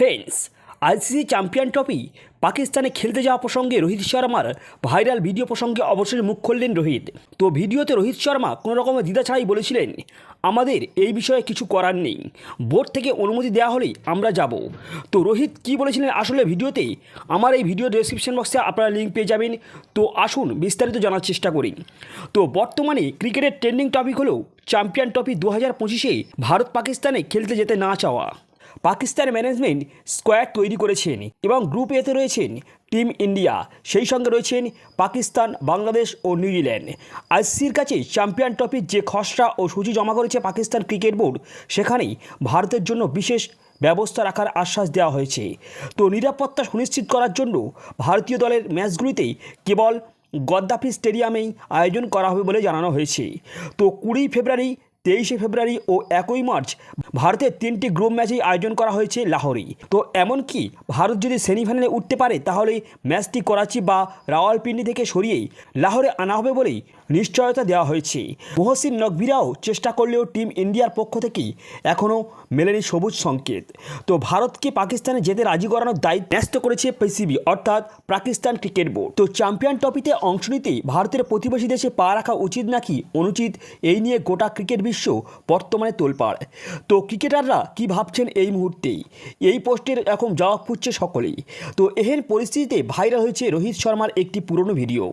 Friends ICC champion trophy পাকিস্তানে খেলতে যাওয়া প্রসঙ্গে রোহিত শর্মার ভাইরাল ভিডিও প্রসঙ্গে অবশ্যই মুখ খুললেন রোহিত। তো ভিডিওতে রোহিত শর্মা কোনো রকমের দ্বিধা ছাড়াই বলেছিলেন, আমাদের এই বিষয়ে কিছু করার নেই। বোর্ড থেকে অনুমতি দেওয়া হলেই আমরা যাব। তো রোহিত কি বলেছিলেন আসলে ভিডিওতে? আমার এই ভিডিও ডেসক্রিপশন বক্সে আপনারা লিঙ্ক পেয়ে যাবেন। তো আসুন বিস্তারিত জানার চেষ্টা করি। তো বর্তমানে ক্রিকেটের ট্রেন্ডিং টপিক হলো চ্যাম্পিয়ন ট্রফি দু হাজার পঁচিশে ভারত পাকিস্তানে খেলতে যেতে না চাওয়া। পাকিস্তান ম্যানেজমেন্ট স্কোয়াড তৈরি করেছেন এবং গ্রুপ এতে রয়েছেন টিম ইন্ডিয়া সেই সঙ্গে রয়েছেন পাকিস্তান, বাংলাদেশ ও নিউজিল্যান্ড আইসিসির কাছে চ্যাম্পিয়ন ট্রফির যে খসড়া ও সূচি জমা করেছে পাকিস্তান ক্রিকেট বোর্ড সেখানেই ভারতের জন্য বিশেষ ব্যবস্থা রাখার আশ্বাস দেওয়া হয়েছে। তো নিরাপত্তা সুনিশ্চিত করার জন্য ভারতীয় দলের ম্যাচগুলিতে কেবল গদ্দাফি স্টেডিয়ামেই আয়োজন করা হবে বলে জানানো হয়েছে। তো কুড়ি ফেব্রুয়ারি তেইশে ফেব্রুয়ারি ও একই মার্চ ভারতের তিনটি গ্রুপ ম্যাচেই আয়োজন করা হয়েছে লাহোরেই। তো এমনকি ভারত যদি সেমিফাইনালে উঠতে পারে, তাহলে ম্যাচটি করাচি বা রাওয়ালপিন্ডি থেকে সরিয়েই লাহোরে আনা হবে বলেই নিশ্চয়তা দেওয়া হয়েছে। মহসিন নকভিরাও চেষ্টা করলেও টিম ইন্ডিয়ার পক্ষ থেকেই এখনও মেলেনি সবুজ সংকেত। তো ভারতকে পাকিস্তানে যেতে রাজি করানোর দায়িত্ব ন্যস্ত করেছে পিসিবি, অর্থাৎ পাকিস্তান ক্রিকেট বোর্ড। তো চ্যাম্পিয়ন ট্রফিতে অংশ নিতে ভারতের প্রতিবেশী দেশে পা রাখা উচিত নাকি অনুচিত, এই নিয়ে গোটা ক্রিকেট বিশ্ব বর্তমানে তোলপাড়। তো ক্রিকেটাররা কি ভাবছেন এই মুহূর্তেই? এই পোস্টের এখন জবাব খুঁজছে সকলেই। তো এহেন পরিস্থিতিতে ভাইরাল হয়েছে রোহিত শর্মার একটি পুরনো ভিডিও।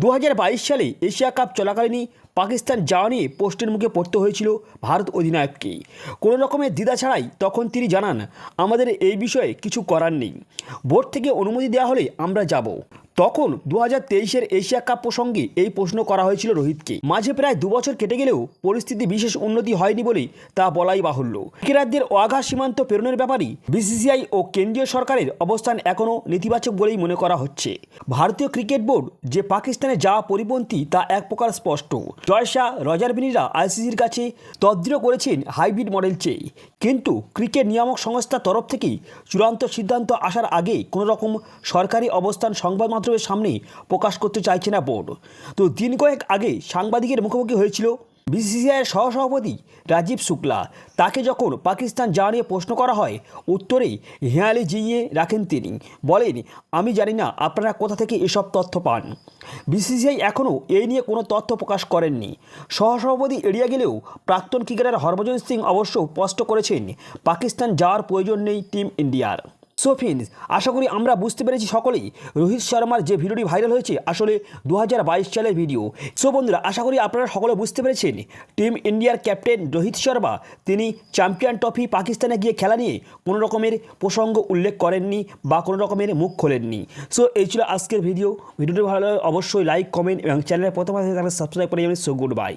দু হাজার বাইশ সালে এশিয়া কাপ চলাকালীনই পাকিস্তান যাওয়া নিয়ে পোস্টের মুখে পড়তে হয়েছিল ভারত অধিনায়ককে কোনো রকমের দ্বিধা ছাড়াই তখন তিনি জানান, আমাদের এই বিষয়ে কিছু করার নেই। বোর্ড থেকে অনুমতি দেওয়া হলে আমরা যাব। তখন দু হাজার তেইশের এশিয়া কাপ প্রসঙ্গে এই প্রশ্ন করা হয়েছিল রোহিতকে। মাঝে প্রায় দু বছর কেটে গেলেও পরিস্থিতি বিশেষ উন্নতি হয়নি বলেই তা বলাই বাহুল্য। ক্রিকেটারদের অগাধ সীমান্ত প্রেরণের ব্যাপারে বিসিসিআই ও কেন্দ্রীয় সরকারের অবস্থান এখনও নেতিবাচক বলেই মনে করা হচ্ছে। ভারতীয় ক্রিকেট বোর্ড যে পাকিস্তানে যাওয়া পরিপন্থী তা এক প্রকার স্পষ্ট। জয়শাহ রজার বিনিরা, আইসিসির কাছে তদ্দৃঢ় করেছেন হাইব্রিড মডেল চেয়ে। কিন্তু ক্রিকেট নিয়ামক সংস্থার তরফ থেকেই চূড়ান্ত সিদ্ধান্ত আসার আগে কোনো রকম সরকারি অবস্থান সংবাদ মাধ্যমের সামনে প্রকাশ করতে চাইছে না বোর্ড। তো দিন কয়েক আগে সাংবাদিকের মুখোমুখি হয়েছিল বিসিসিআইয়ের সহসভাপতি রাজীব শুক্লা। তাকে যখন পাকিস্তান যাওয়া নিয়ে প্রশ্ন করা হয়, উত্তরেই হেঁয়ালি জিয়ে রাখেন তিনি। বলেন, আমি জানি না আপনারা কোথা থেকে এসব তথ্য পান। বিসিসিআই এখনও এই নিয়ে কোনো তথ্য প্রকাশ করেননি। সহসভাপতি এড়িয়ে গেলেও প্রাক্তন ক্রিকেটার হরভজন সিং অবশ্য স্পষ্ট করেছেন, পাকিস্তান যাওয়ার প্রয়োজন নেই টিম ইন্ডিয়ার। সো ফ্রেন্ডস আশা করি আমরা বুঝতে পেরেছি সকলেই রোহিত শর্মার যে ভিডিওটি ভাইরাল হয়েছে আসলে দু হাজার সালের ভিডিও। সো বন্ধুরা, আশা করি আপনারা সকলে বুঝতে পেরেছেন, টিম ইন্ডিয়ার ক্যাপ্টেন রোহিত শর্মা, তিনি চ্যাম্পিয়ন ট্রফি পাকিস্তানে গিয়ে খেলা নিয়ে কোনো রকমের প্রসঙ্গ উল্লেখ করেননি বা কোনো রকমের মুখ খোলেননি। সো এই ছিল আজকের ভিডিও। ভিডিওটি ভালো অবশ্যই লাইক, কমেন্ট এবং চ্যানেলের প্রথম আসলে সাবস্ক্রাইব করে যাবেন সো গুড বাই।